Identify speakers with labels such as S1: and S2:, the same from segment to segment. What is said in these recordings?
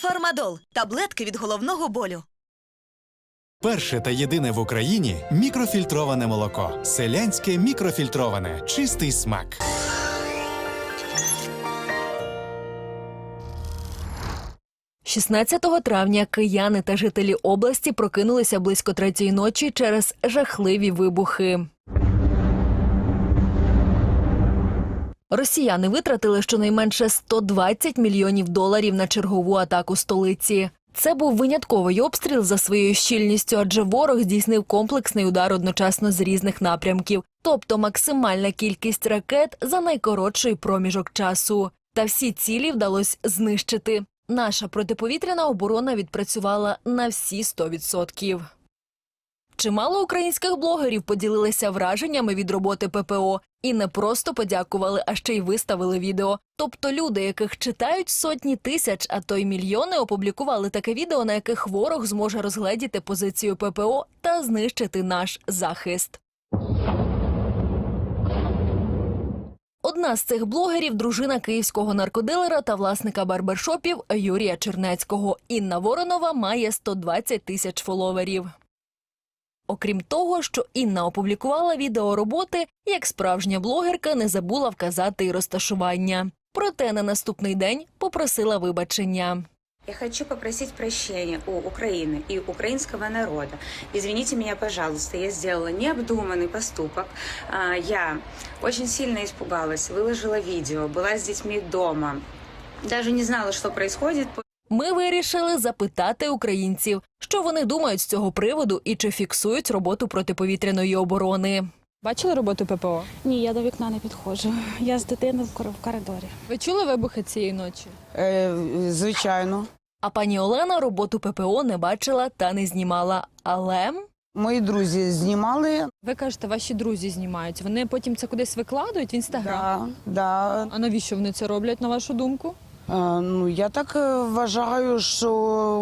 S1: Фармадол таблетки від головного болю.
S2: Перше та єдине в Україні мікрофільтроване молоко. Селянське мікрофільтроване. Чистий смак.
S3: – 16 травня кияни та жителі області прокинулися близько третьої ночі через жахливі вибухи. Росіяни витратили щонайменше 120 мільйонів доларів на чергову атаку столиці. Це був винятковий обстріл за своєю щільністю, адже ворог здійснив комплексний удар одночасно з різних напрямків, тобто максимальна кількість ракет за найкоротший проміжок часу. Та всі цілі вдалося знищити. Наша протиповітряна оборона відпрацювала на всі 100%. Чимало українських блогерів поділилися враженнями від роботи ППО і не просто подякували, а ще й виставили відео. Тобто люди, яких читають сотні тисяч, а то й мільйони, опублікували таке відео, на яких ворог зможе розгледіти позицію ППО та знищити наш захист. Одна з цих блогерів дружина київського наркодилера та власника барбершопів Юрія Чернецького. Інна Воронова має 120 тисяч фоловерів. Окрім того, що Інна опублікувала відео роботи, як справжня блогерка не забула вказати і розташування. Проте на наступний день попросила вибачення.
S4: Я хочу попросить прощения у Украины и украинского народа. Извините меня, пожалуйста, я сделала необдуманный поступок. А, Я очень сильно испугалась, выложила видео, была с детьми дома. Даже не знала, что происходит.
S3: Ми вирішили запитати українців, що вони думають з цього приводу і чи фіксують роботу протиповітряної оборони.
S5: Бачили роботу ППО?
S6: Ні, я до вікна не підходжу. Я з дитиною в кор- в коридорі.
S5: Ви чули вибухи цієї ночі?
S7: Е, звичайно.
S3: А пані Олена роботу ППО не бачила та не знімала. Але
S7: Мої друзі знімали.
S5: Ви кажете, ваші друзі знімають. Вони потім це кудись викладають в інстаграм.
S7: Да, да.
S5: А навіщо вони це роблять, на вашу думку?
S7: Ну, я так е, вважаю, що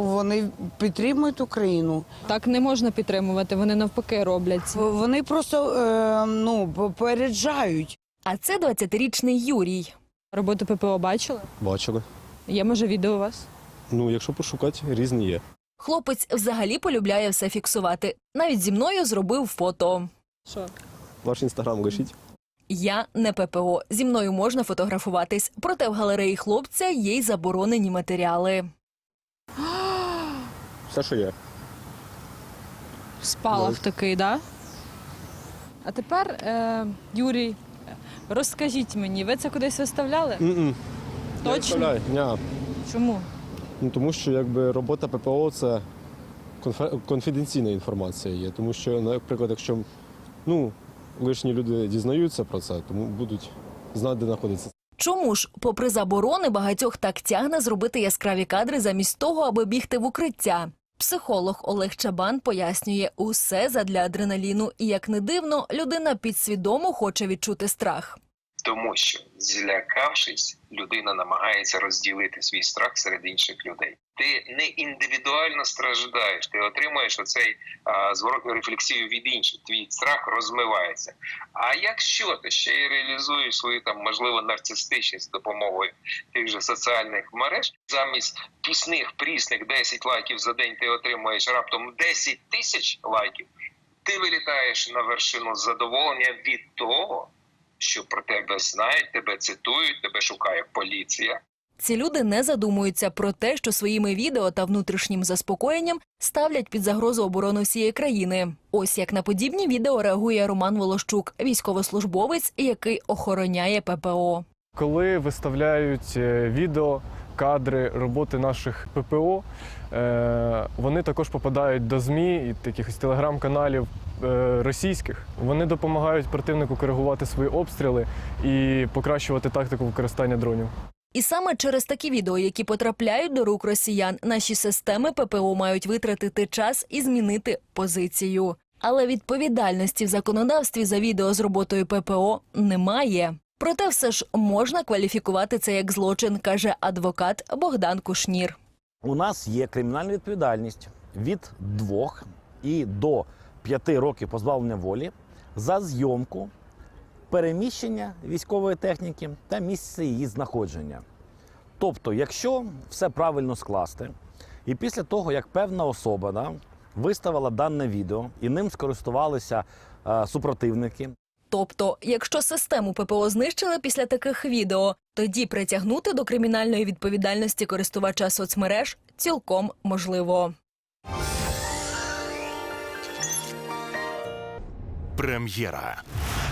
S7: вони підтримують Україну.
S5: Так не можна підтримувати. Вони навпаки роблять.
S7: Вони просто е, ну, попереджають.
S3: а це 20-річний Юрій.
S5: Роботу ППО бачили?
S8: Бачили.
S5: Є може відео у вас?
S8: Ну, якщо пошукати, різні є.
S3: Хлопець взагалі полюбляє все фіксувати. Навіть зі мною зробив фото.
S5: Що?
S8: Ваш інстаграм лишіть.
S3: Я не ППО. Зі мною можна фотографуватись. Проте в галереї хлопця є й заборонені матеріали.
S8: Все, що є.
S5: Спалах
S8: Ну.
S5: такий, да? А тепер, е, Юрій, розкажіть мені, ви це кудись виставляли?
S8: М-м. Не
S5: Точно?
S8: виставляй. Ня.
S5: Чому?
S8: Ну, тому що якби робота ППО це конфе- конфіденційна інформація є. Тому що, наприклад, якщо ну, лишні люди дізнаються про це, тому будуть знати, де знаходиться.
S3: Чому ж, попри заборони, багатьох так тягне зробити яскраві кадри замість того, аби бігти в укриття? Психолог Олег Чабан пояснює усе задля адреналіну, і як не дивно, людина підсвідомо хоче відчути страх.
S9: Тому що злякавшись, людина намагається розділити свій страх серед інших людей. Ти не індивідуально страждаєш, ти отримуєш оцей а, зворотну рефлексію від інших. Твій страх розмивається. А якщо ти ще й реалізуєш свою там можливо нарцистичність з допомогою тих же соціальних мереж, замість пісних прісних 10 лайків за день ти отримуєш раптом 10 тисяч лайків. Ти вилітаєш на вершину задоволення від того, що про тебе знають, тебе цитують, тебе шукає поліція.
S3: Ці люди не задумуються про те, що своїми відео та внутрішнім заспокоєнням ставлять під загрозу оборону всієї країни. Ось як на подібні відео реагує Роман Волощук, військовослужбовець, який охороняє ППО.
S10: Коли виставляють е, відео, кадри роботи наших ППО, е, вони також попадають до ЗМІ і таких телеграм-каналів е, російських. Вони допомагають противнику коригувати свої обстріли і покращувати тактику використання дронів.
S3: І саме через такі відео, які потрапляють до рук росіян, наші системи ППО мають витратити час і змінити позицію. Але відповідальності в законодавстві за відео з роботою ППО немає. Проте все ж можна кваліфікувати це як злочин, каже адвокат Богдан Кушнір.
S11: у нас є кримінальна відповідальність від двох і до п'яти років позбавлення волі за зйомку, переміщення військової техніки та місце її знаходження. Тобто, якщо все правильно скласти, і після того, як певна особа да, виставила дане відео і ним скористувалися е, супротивники,
S3: Тобто, якщо систему ППО знищили після таких відео, тоді притягнути до кримінальної відповідальності користувача соцмереж цілком можливо.
S12: Прем'єра.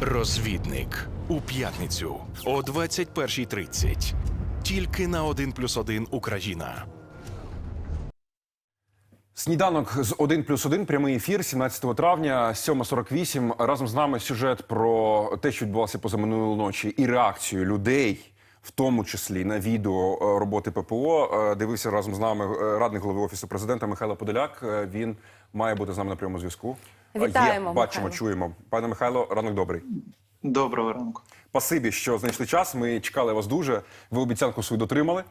S12: Розвідник у п'ятницю о 21.30. Тільки на 1+,1 Україна.
S13: Сніданок з 1 плюс 1, прямий ефір 17 травня, 7.48. Разом з нами сюжет про те, що відбувалося позаминулої ночі, і реакцію людей, в тому числі на відео е, роботи ППО. Е, Дивився разом з нами е, радник голови офісу президента Михайло Подоляк. Він має бути з нами на прямому зв'язку. Е,
S14: Вітаємо,
S13: Є, бачимо,
S14: Михайло.
S13: чуємо. Пане Михайло, ранок добрий.
S15: Доброго ранку.
S13: Спасибі, що знайшли час. Ми чекали вас дуже. Ви обіцянку свою дотримали.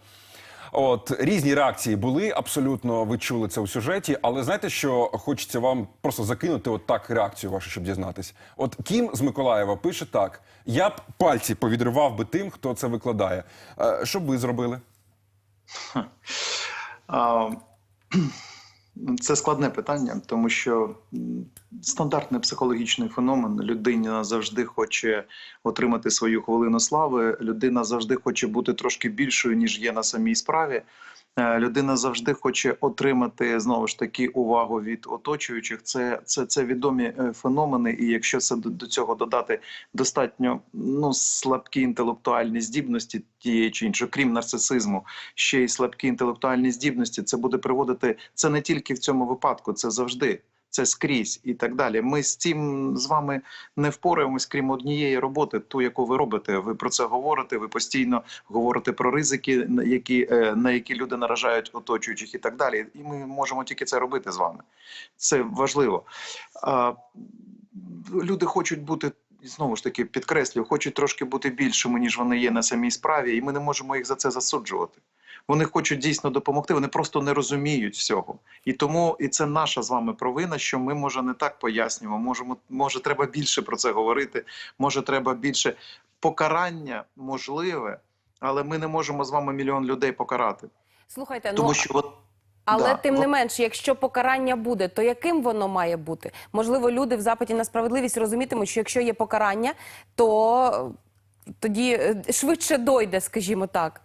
S13: От різні реакції були абсолютно. Ви чули це у сюжеті, але знаєте, що хочеться вам просто закинути от так реакцію вашу, щоб дізнатись. От Кім з Миколаєва пише так: я б пальці повідривав би тим, хто це викладає. Е, Що б ви зробили?
S15: Це складне питання, тому що стандартний психологічний феномен. Людина завжди хоче отримати свою хвилину слави. Людина завжди хоче бути трошки більшою, ніж є на самій справі. Е, Людина завжди хоче отримати знову ж таки увагу від оточуючих. Це, це, це відомі е, феномени, і якщо це до, до цього додати достатньо ну слабкі інтелектуальні здібності тієї чи іншої, крім нарцисизму, ще й слабкі інтелектуальні здібності, це буде приводити це не тільки в цьому випадку, це завжди. Це скрізь і так далі. Ми з цим з вами не впораємось, крім однієї роботи, ту, яку ви робите. Ви про це говорите. Ви постійно говорите про ризики, які е, на які люди наражають оточуючих, і так далі. І ми можемо тільки це робити з вами. Це важливо. Люди хочуть бути. І Знову ж таки підкреслюю, хочуть трошки бути більшими, ніж вони є на самій справі, і ми не можемо їх за це засуджувати. Вони хочуть дійсно допомогти, вони просто не розуміють всього. І тому і це наша з вами провина, що ми може не так пояснюємо. Можемо, може, треба більше про це говорити. Може, треба більше покарання можливе, але ми не можемо з вами мільйон людей покарати.
S14: Слухайте,
S15: Тому
S14: ну
S15: що от
S14: але
S15: да,
S14: тим не менш, якщо покарання буде, то яким воно має бути? Можливо, люди в запиті на справедливість розумітимуть, що якщо є покарання, то тоді е, швидше дойде, скажімо так.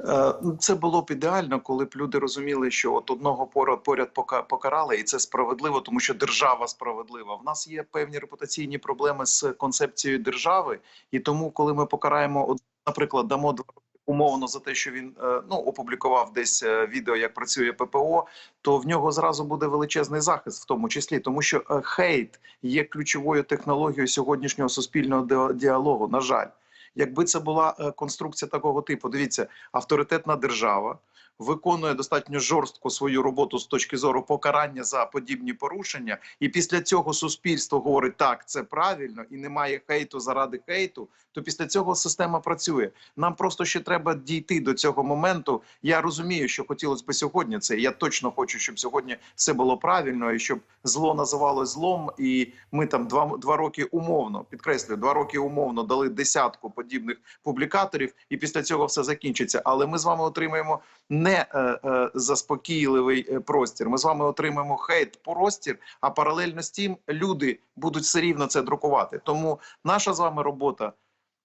S15: Е, ну, Це було б ідеально, коли б люди розуміли, що от одного поряд поряд пока- покарали, і це справедливо, тому що держава справедлива. В нас є певні репутаційні проблеми з концепцією держави, і тому, коли ми покараємо, наприклад, дамо два умовно за те, що він е, ну опублікував десь е, відео, як працює ППО, то в нього зразу буде величезний захист, в тому числі, тому що хейт є ключовою технологією сьогоднішнього суспільного діалогу. На жаль. Якби це була е, конструкція такого типу, дивіться, авторитетна держава виконує достатньо жорстко свою роботу з точки зору покарання за подібні порушення, і після цього суспільство говорить так, це правильно, і немає хейту заради хейту. То після цього система працює. Нам просто ще треба дійти до цього моменту. Я розумію, що хотілося б сьогодні це. Я точно хочу, щоб сьогодні все було правильно, і щоб зло називалось злом. І ми там два, два роки умовно підкреслюю, два роки умовно дали десятку подібних публікаторів, і після цього все закінчиться. Але ми з вами отримаємо не е, е, заспокійливий е, простір. Ми з вами отримаємо хейт простір, а паралельно з тим люди будуть все рівно це друкувати. Тому наша з вами робота.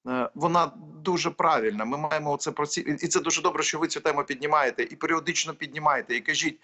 S15: Е, Вона дуже правильна. Ми маємо це про ці і це дуже добре, що ви цю тему піднімаєте і періодично піднімаєте. І кажіть,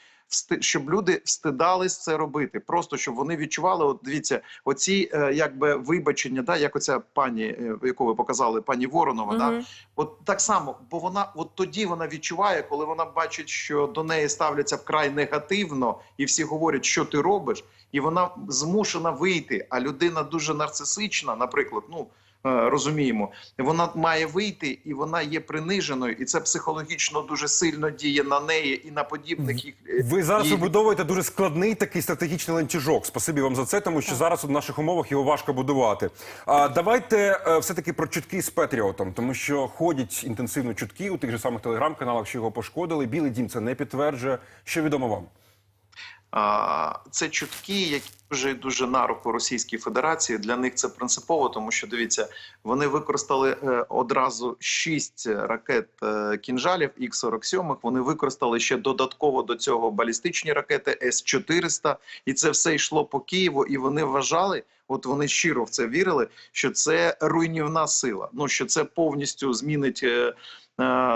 S15: щоб люди встидались це робити. Просто щоб вони відчували. От дивіться, оці е, якби вибачення, да, як оця пані, е, яку ви показали, пані Воронова, да, От так само, бо вона от тоді вона відчуває, коли вона бачить, що до неї ставляться вкрай негативно, і всі говорять, що ти робиш, і вона змушена вийти. А людина дуже нарцисична, наприклад, ну розуміємо. Вона має вийти, і вона є приниженою, і це психологічно дуже сильно діє на неї і на подібних їх. е,
S13: Ви зараз
S15: її-
S13: вибудовуєте дуже складний такий стратегічний ланцюжок. Спасибі вам за це, тому що зараз у наших умовах його важко будувати. А давайте е, все-таки про чутки з Петріотом, тому що ходять інтенсивно чутки у тих же самих телеграм-каналах, що його пошкодили. Білий дім це не підтверджує. Що відомо вам?
S15: Це чутки, які дуже дуже на руку Російській Федерації. Для них це принципово, тому що дивіться, вони використали е, одразу шість ракет е, кінжалів Х-47. Вони використали ще додатково до цього балістичні ракети С-400. І це все йшло по Києву. І вони вважали, от вони щиро в це вірили, що це руйнівна сила. Ну що це повністю змінить. е,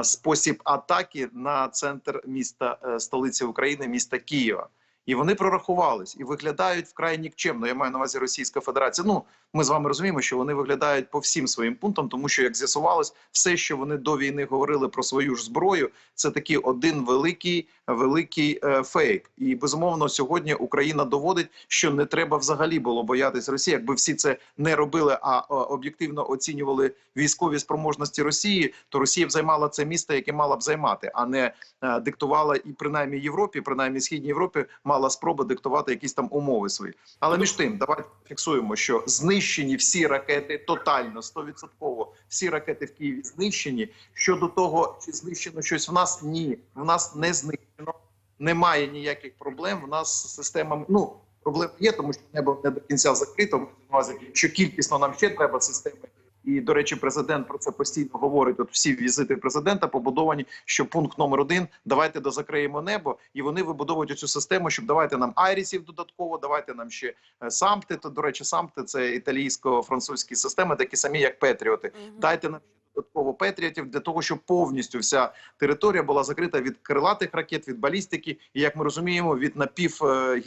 S15: Спосіб атаки на центр міста столиці України, міста Києва. І вони прорахувались і виглядають вкрай нікчемно. Я маю на увазі Російська Федерація. Ну ми з вами розуміємо, що вони виглядають по всім своїм пунктам, тому що як з'ясувалось, все, що вони до війни говорили про свою ж зброю, це такий один великий великий е, фейк. І безумовно, сьогодні Україна доводить, що не треба взагалі було боятись Росії. Якби всі це не робили, а е, об'єктивно оцінювали військові спроможності Росії, то Росія б займала це місто, яке мала б займати, а не е, диктувала і принаймні Європі, принаймні східній Європі, мала спроби диктувати якісь там умови свої. Але між тим, давайте фіксуємо, що знищені всі ракети тотально 100%, всі ракети в Києві знищені. Щодо того, чи знищено щось в нас, ні, в нас не знищено, немає ніяких проблем. В нас система ну. Проблем є, тому що небо не до кінця закрито. Що кількісно нам ще треба системи. І до речі, президент про це постійно говорить. От всі візити президента побудовані, що пункт номер один давайте дозакриємо небо, і вони вибудовують цю систему, щоб давайте нам айрісів додатково, давайте нам ще е, сампти. То до речі, сампти це італійсько-французькі системи, такі самі як Петріоти. Дайте нам додатково Петріотів для того, щоб повністю вся територія була закрита від крилатих ракет, від балістики, і як ми розуміємо, від напів е,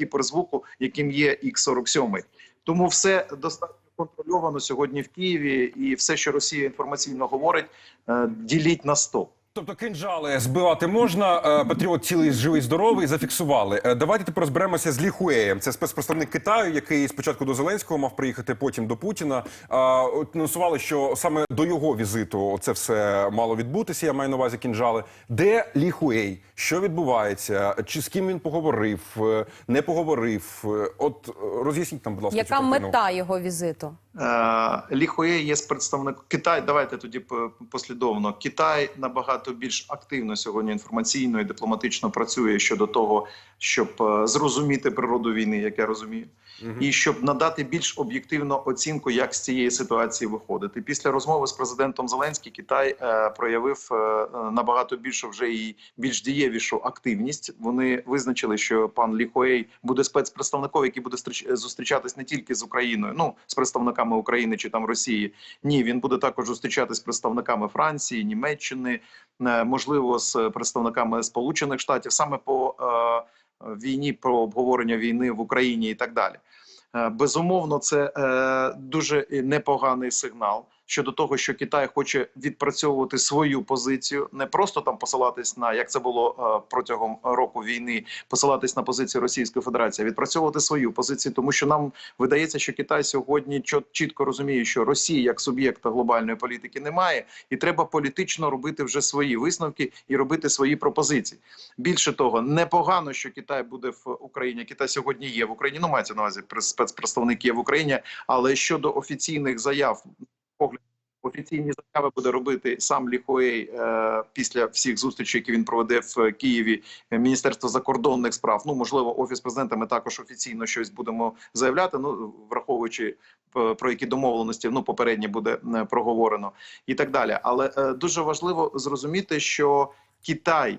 S15: яким є Х-47. Тому все достатньо контрольовано сьогодні в Києві, і все, що Росія інформаційно говорить, е, діліть на 100.
S13: Тобто кинджали збивати можна. е, Патріот цілий живий, здоровий, зафіксували. Е, Давайте тепер розберемося з Лі Хуеєм. Це спецпредставник Китаю, який спочатку до Зеленського мав приїхати, потім до Путіна. Анонсували, що саме до його візиту це все мало відбутися. Я маю на увазі кінжали. Де Лі Хуей? Що відбувається? Чи з ким він поговорив? Е, Не поговорив? От роз'ясніть там, будь ласка,
S14: Яка мета його візиту?
S15: Е, Лі є представником Китай. Давайте тоді послідовно. Китай набагато більш активно сьогодні інформаційно і дипломатично працює щодо того, щоб е, зрозуміти природу війни, як я розумію, і щоб надати більш об'єктивну оцінку, як з цієї ситуації виходити. Після розмови з президентом Зеленським Китай е, проявив е, набагато більшу вже і більш дієвішу активність. Вони визначили, що пан Лі Хуей буде спецпредставником, який буде зустрічатись не тільки з Україною, ну з представниками України чи там Росії. Ні, він буде також зустрічатися з представниками Франції, Німеччини, е, можливо, з представниками Сполучених Штатів, саме по е, війні, про обговорення війни в Україні і так далі. Е, Безумовно, це е, дуже непоганий сигнал щодо того, що Китай хоче відпрацьовувати свою позицію, не просто там посилатись на як це було е, протягом року війни, посилатись на позицію Російської Федерації, а відпрацьовувати свою позицію, тому що нам видається, що Китай сьогодні чітко розуміє, що Росії як суб'єкта глобальної політики немає, і треба політично робити вже свої висновки і робити свої пропозиції. Більше того, непогано, що Китай буде в Україні. Китай сьогодні є в Україні. Ну мається на увазі спецпредставник в Україні, але щодо офіційних заяв. Офіційні заяви буде робити сам Ліхоєй е, після всіх зустрічей, які він проведе в Києві. Міністерство закордонних справ. Ну можливо, офіс президента. Ми також офіційно щось будемо заявляти. Ну враховуючи е, про які домовленості ну попередні буде е, проговорено і так далі. Але дуже важливо зрозуміти, що Китай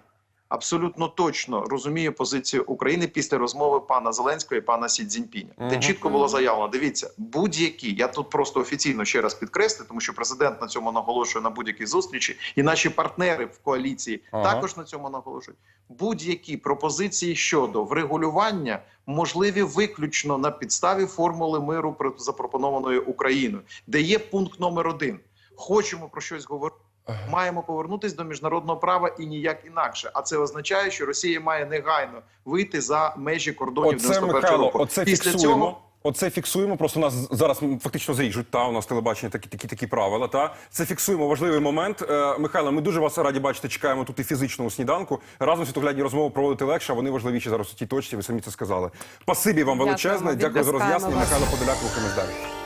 S15: абсолютно точно розуміє позицію України після розмови пана Зеленського і пана Сі Цзіньпіня. Де чітко було заявлено: дивіться, будь-які я тут просто офіційно ще раз підкреслю, тому що президент на цьому наголошує на будь-якій зустрічі, і наші партнери в коаліції
S13: Ага.
S15: також на цьому наголошують. Будь-які пропозиції щодо врегулювання можливі виключно на підставі формули миру про- запропонованої Україною, де є пункт номер один. Хочемо про щось говорити. Маємо повернутись до міжнародного права і ніяк інакше. А це означає, що Росія має негайно вийти за межі кордонів
S13: Оце,
S15: 91
S13: Михайло,
S15: року.
S13: оце
S15: Після
S13: фіксуємо.
S15: цього
S13: Оце фіксуємо. Просто нас зараз фактично заріжуть. Та у нас телебачення такі такі такі правила. Та це фіксуємо важливий момент. Е, Михайло, ми дуже вас раді бачити. Чекаємо тут і фізично у сніданку. Разом світоглядні розмови проводити легше. а Вони важливіші зараз у тій точці. Ви самі це сказали. Спасибі вам величезне. Дякую за
S14: відпускаємо
S13: роз'яснення. Михайло Подоляк, рухаємось далі.